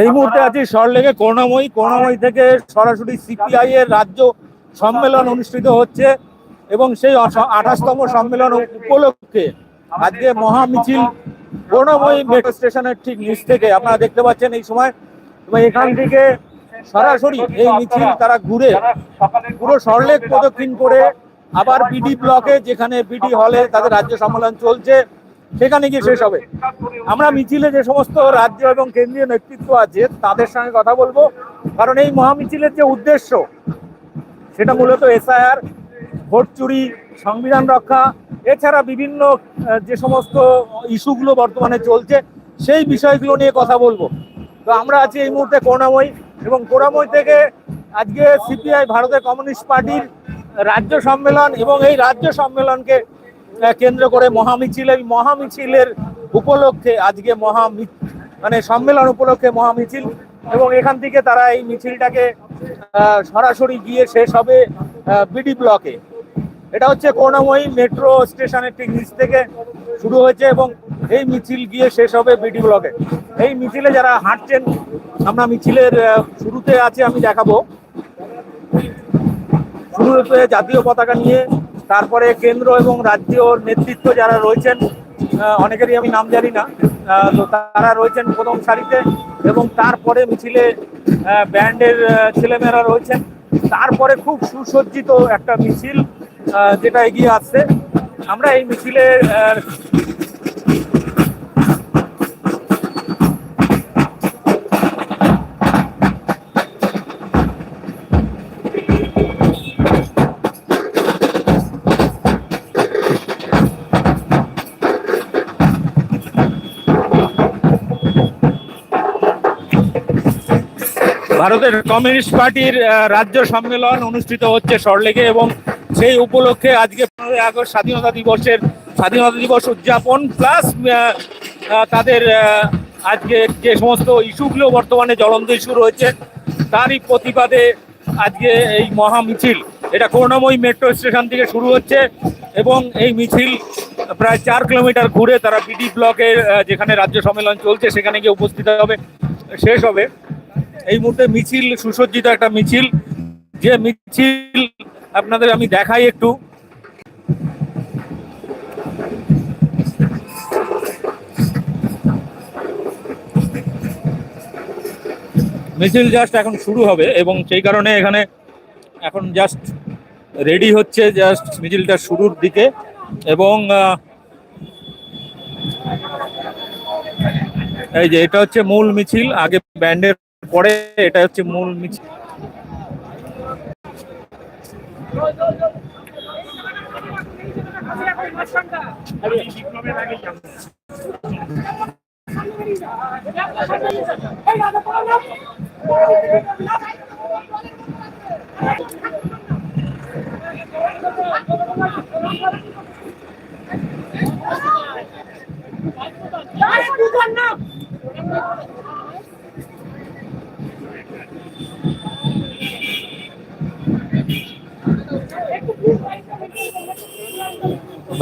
এই মুহূর্তে আছি সরলেগে করুণাময়ী। করুণাময়ী থেকে সরাসরি সিপিআই এর রাজ্য সম্মেলন অনুষ্ঠিত হচ্ছে এবং সেই আঠাশতম সম্মেলন উপলক্ষে আজকে মহা মিছিল করুণাময়ী মেট্রো স্টেশনের ঠিক নিচ থেকে। আপনারা দেখতে পাচ্ছেন এই সময় এবং এখান থেকে সরাসরি এই মিছিল তারা ঘুরে পুরো সরলেগ প্রদক্ষিণ করে আবার বিডি ব্লকে যেখানে বিডি হলে তাদের রাজ্য সম্মেলন চলছে। সেখানে গিয়ে শেষ হবে। আমরা মিছিলে যে সমস্ত রাজ্য এবং কেন্দ্রীয় নেতৃত্ব আছে, তাদের সঙ্গে কথা বলব। কারণ এই মহামিছিলের যে উদ্দেশ্য, সেটা মূলত এসআইআর, ভোট চুরি, সংবিধান রক্ষা, এছাড়া বিভিন্ন যে সমস্ত ইস্যুগুলো বর্তমানে চলছে, সেই বিষয়গুলো নিয়ে কথা বলব। তো আমরা আছি এই মুহূর্তে করুণাময়ী এবং করুণাময়ী থেকে আজকে সিপিআই, ভারতের কমিউনিস্ট পার্টির রাজ্য সম্মেলন এবং এই রাজ্য সম্মেলনকে কেন্দ্র করে মহামিছিল এই মহামিছিলের উপলক্ষে আজকে মহা মানে সম্মেলন উপলক্ষে মহামিছিল এবং এখান থেকে তারা এই মিছিলটাকে সরাসরি গিয়ে শেষ হবে বিডি ব্লকে। এটা হচ্ছে করুণাময়ী মেট্রো স্টেশনের ঠিক নিচ থেকে শুরু হয়েছে এবং এই মিছিল গিয়ে শেষ হবে বিডি ব্লকে। এই মিছিলে যারা হাঁটছেন, আমরা মিছিলের শুরুতে আছে, আমি দেখাবো। শুরুতে জাতীয় পতাকা নিয়ে তারপরে কেন্দ্র এবং রাজ্য নেতৃত্ব যারা রয়েছেন অনেকেরই আমি নাম জানি না তো তারা রয়েছেন প্রথম সারিতে এবং তারপরে মিছিলে ব্যান্ডের ছেলেমেয়েরা রয়েছেন। তারপরে খুব সুসজ্জিত একটা মিছিল যেটা এগিয়ে আসছে। আমরা এই মিছিলে ভারতের কমিউনিস্ট পার্টির রাজ্য সম্মেলন অনুষ্ঠিত হচ্ছে সরলেগে এবং সেই উপলক্ষে আজকে পনেরোই আগস্ট স্বাধীনতা দিবসের, স্বাধীনতা দিবস উদযাপন প্লাস তাদের আজকে যে সমস্ত ইস্যুগুলো বর্তমানে জ্বলন্ত ইস্যু রয়েছে, তারই প্রতিবাদে আজকে এই মহা মিছিল, এটা করুণাময়ী মেট্রো স্টেশন থেকে শুরু হচ্ছে এবং এই মিছিল প্রায় চার কিলোমিটার ঘুরে তারা বিডি ব্লকের যেখানে রাজ্য সম্মেলন চলছে, সেখানে গিয়ে উপস্থিত হবে, শেষ হবে। এই মুহূর্তে মিছিল, সুসজ্জিত একটা মিছিল। যে মিছিল আপনাদের আমি দেখাই একটু। মিছিল জাস্ট এখন শুরু হবে এবং সেই কারণে এখানে এখন জাস্ট রেডি হচ্ছে জাস্ট মিছিলটা শুরুর দিকে এবং এই যে এটা হচ্ছে মূল মিছিল, আগে ব্যান্ডের পরে এটা হচ্ছে মূল মিছিল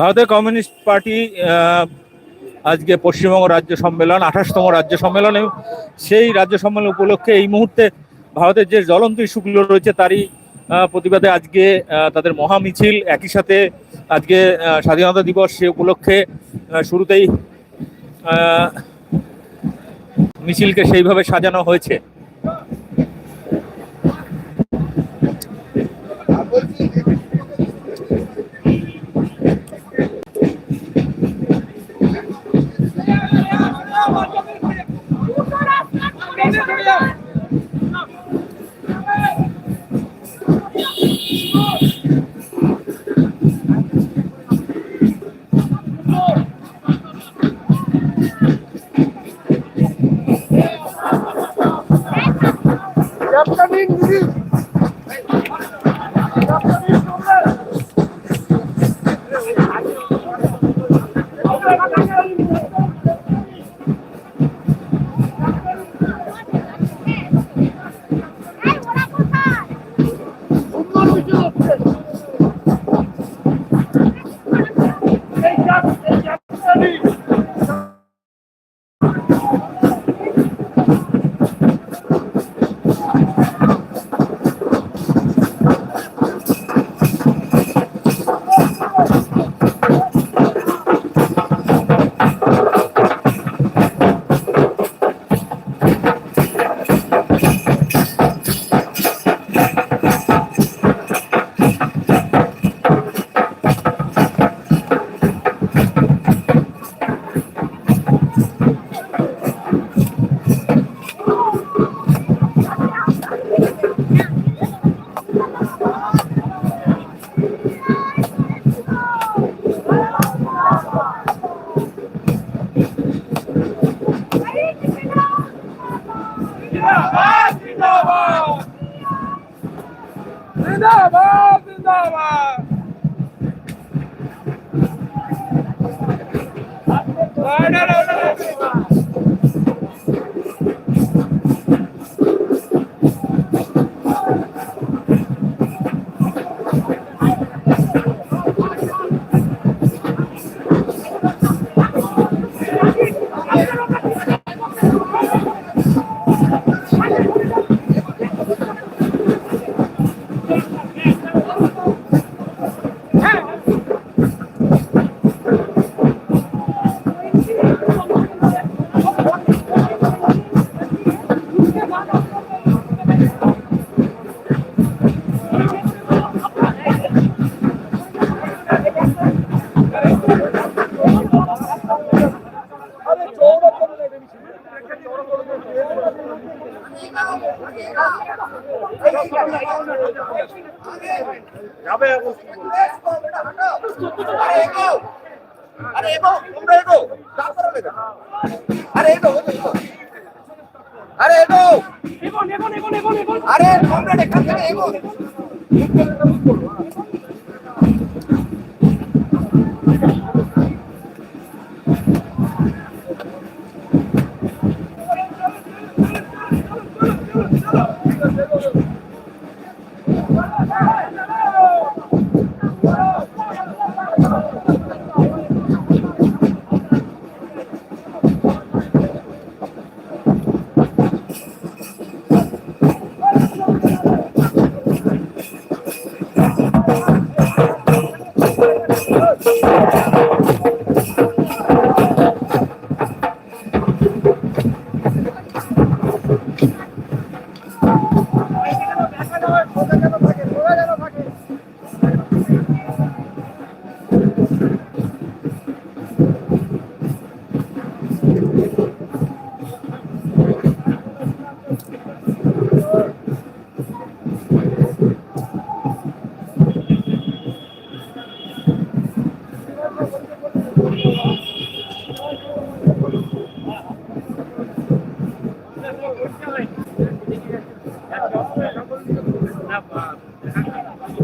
ভারতের কমিউনিস্ট পার্টি আজকে পশ্চিমবঙ্গ রাজ্য সম্মেলন, আঠাশতম রাজ্য সম্মেলন সেই রাজ্য সম্মেলন উপলক্ষে এই মুহূর্তে ভারতের যে জ্বলন্ত ইস্যুগুলো রয়েছে তারই প্রতিবাদে আজকে তাদের মহা মিছিল একই সাথে আজকে স্বাধীনতা দিবস সে উপলক্ষে শুরুতেই মিছিলকে সেইভাবে সাজানো হয়েছে। no, no, no. আরে এগো! তোমরা এগো! তারপরে বেরো। আরে এগো এগো, এগো। আরে এগো। আরে তোমরা এখান থেকে এগো।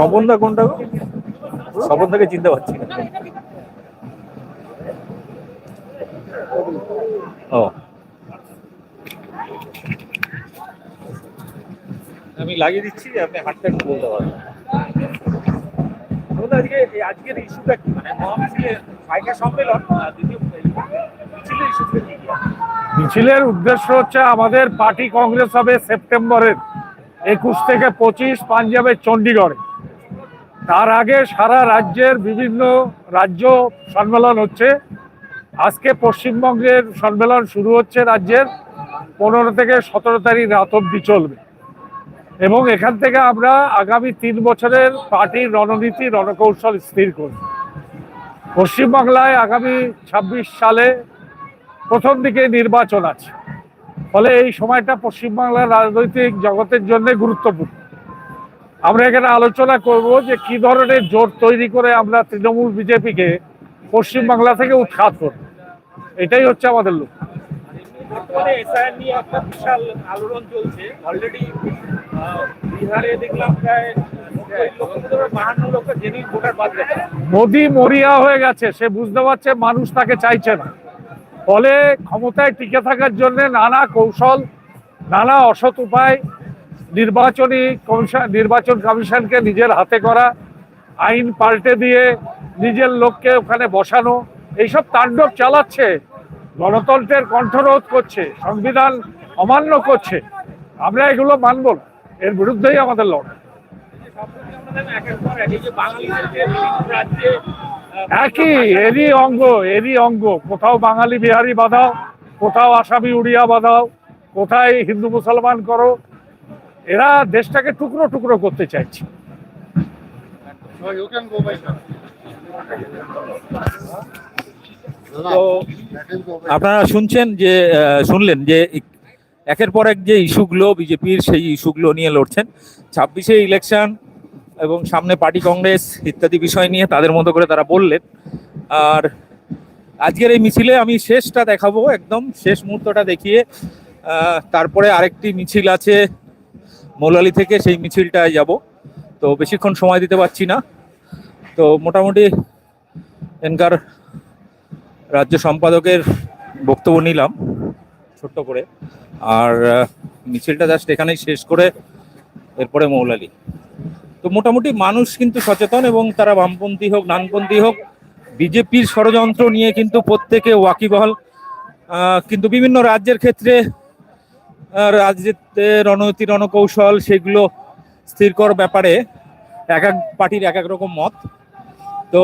স্বপনদা কোনটা গো? স্বপন থেকে চিনতে পারছি না। ও। আমি লাগিয়ে দিচ্ছি আপনি হাতটা একটু বলতে পারবেন আজকে আজকের ইস্যুটা কি? মানে মহামিছিলে সাইকেল সম্মেলন দ্বিতীয় মিছিলের উদ্দেশ্য হচ্ছে আমাদের পার্টি কংগ্রেস হবে সেপ্টেম্বরের একুশ থেকে পঁচিশ পাঞ্জাবের চণ্ডীগড়ে। তার আগে সারা রাজ্যের বিভিন্ন রাজ্য সম্মেলন হচ্ছে। আজকে পশ্চিমবঙ্গের সম্মেলন শুরু হচ্ছে রাজ্যের পনেরো থেকে সতেরো তারিখ রাত অব্দি চলবে। এবং এখান থেকে আমরা আগামী তিন বছরের পার্টির রণনীতি, রণকৌশল স্থির করব। পশ্চিমবাংলায় আগামী ছাব্বিশ সালে প্রথম দিকে নির্বাচন আছে। ফলে এই সময়টা পশ্চিমবাংলার রাজনৈতিক জগতের জন্য গুরুত্বপূর্ণ। আমরা এখানে আলোচনা করব যে কি ধরনের জোট তৈরি করে আমরা তৃণমূল বিজেপিকে পশ্চিমবাংলা থেকে উৎখাত করব। এটাই হচ্ছে আমাদের লক্ষ্য। বর্তমানে এসআইআর নিয়ে একটা বিশাল আলোড়ন চলছে। অলরেডি বিহারে দেখলাম প্রায় বাহান্ন লক্ষ জেনুইন ভোটার বাদ গেছে। মোদি মরিয়া হয়ে গেছে সে বুঝতে পারছে মানুষ তাকে চাইছে না। ফলে ক্ষমতায় টিকে থাকার জন্য নানা কৌশল নানা অসৎ উপায় নির্বাচনী কমিশন, নির্বাচন কমিশনকে নিজের হাতে করা, আইন পাল্টে দিয়ে নিজের লোককে ওখানে বসানো, এইসব তাণ্ডব চালাচ্ছে, গণতন্ত্রের কণ্ঠরোধ করছে, সংবিধান অমান্য করছে। আমরা এগুলো মানব এর বিরুদ্ধেই আমাদের লড়াই। একই, এরই অঙ্গ এরই অঙ্গ, কোথাও বাঙালি বিহারি বাঁধাও, কোথাও আসামি উড়িয়া বাঁধাও, কোথায় হিন্দু মুসলমান করো এরা দেশটাকে টুকরো টুকরো করতে চাইছে। তো আপনারা শুনছেন যে শুনলেন যে একের পর এক যে ইস্যুগুলো বিজেপির সেই ইস্যুগুলো নিয়ে লড়ছেন। ছাব্বিশে ইলেকশন এবং সামনে পার্টি কংগ্রেস ইত্যাদি বিষয় নিয়ে তাদের মতো করে তারা বললেন। আর আজকের এই মিছিলে আমি শেষটা দেখাবো একদম শেষ মুহূর্তটা দেখিয়ে তারপরে আরেকটি মিছিল আছে মৌলালি থেকে সেই মিছিলটায় যাব। তো বেশিক্ষণ সময় দিতে পারছি না। তো মোটামুটি এনকার রাজ্য সম্পাদকের বক্তব্য নিলাম ছোট্ট করে। আর মিছিলটা জাস্ট এখানেই শেষ করে এরপরে মৌলালি। তো মোটামুটি মানুষ কিন্তু সচেতন এবং তারা বামপন্থী হোক ডানপন্থী হোক, বিজেপির ষড়যন্ত্র নিয়ে কিন্তু প্রত্যেকে ওয়াকিবহল। কিন্তু বিভিন্ন রাজ্যের ক্ষেত্রে রাজ্যেতে রণনীতি রণকৌশল সেগুলো স্থির করার ব্যাপারে এক এক পার্টির এক এক রকম মত তো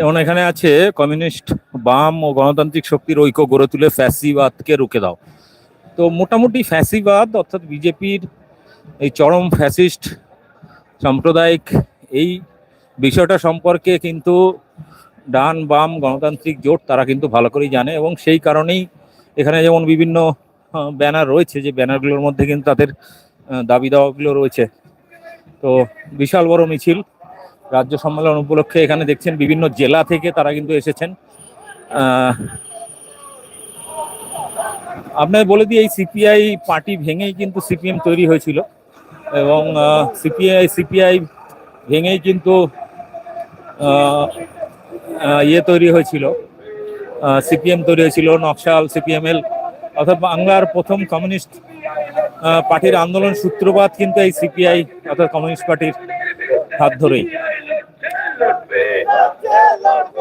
যেমন এখানে আছে কমিউনিস্ট বাম ও গণতান্ত্রিক শক্তির ঐক্য গড়ে তুলে ফ্যাসিবাদকে রুখে দাও। তো মোটামুটি ফ্যাসিবাদ অর্থাৎ বিজেপির এই চরম ফ্যাসিস্ট সাম্প্রদায়িক এই বিষয়টা সম্পর্কে কিন্তু ডান, বাম, গণতান্ত্রিক জোট তারা কিন্তু ভালো করেই জানে এবং সেই কারণেই এখানে যেমন বিভিন্ন ব্যানার রয়েছে, যে ব্যানারগুলোর মধ্যে কিন্তু তাদের দাবি দাওয়াগুলো রয়েছে। তো বিশাল বড় মিছিল। রাজ্য সম্মেলন উপলক্ষে এখানে দেখছেন বিভিন্ন জেলা থেকে তারা কিন্তু এসেছেন। আপনার বলে দিই, এই সিপিআই পার্টি ভেঙেই কিন্তু সিপিএম তৈরি হয়েছিল এবং সিপিআই সিপিআই ভেঙেই কিন্তু ইয়ে তৈরি হয়েছিল। সিপিএম তৈরি হয়েছিল, নকশাল সিপিএমএল অর্থাৎ বাংলার প্রথম কমিউনিস্ট পার্টির আন্দোলন সূত্রপাত কিন্তু এই সিপিআই অর্থাৎ কমিউনিস্ট পার্টির হাত ধরেই।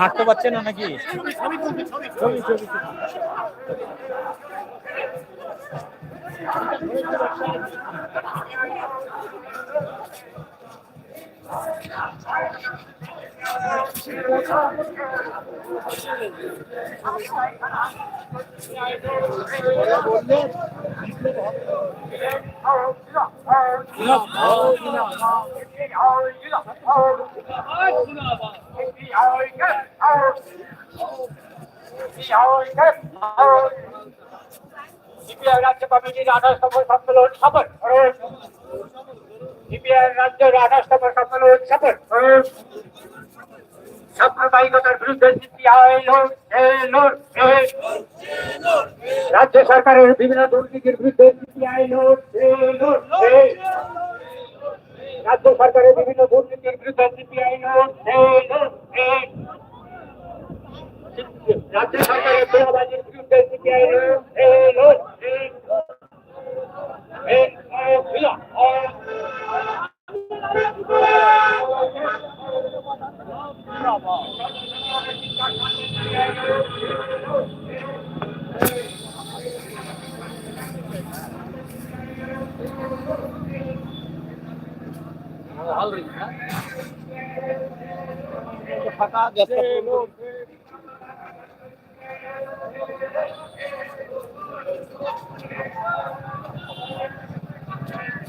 হাঁটতে পারছে না নাকি? রাজ্য কমিটির আঠাশতম সম্মেলন করুন সিপিআই রাজ্যের আঠাশতম সম্মেলন করুন সাম্প্রদায়িকতার বিরুদ্ধে। রাজ্য সরকারের বিভিন্ন দুর্নীতির বিরুদ্ধে। রাজ্য সরকারের বিভিন্ন দুর্নীতির বিরুদ্ধে। রাজ্য সরকারের বিরুদ্ধে gracias. Sí,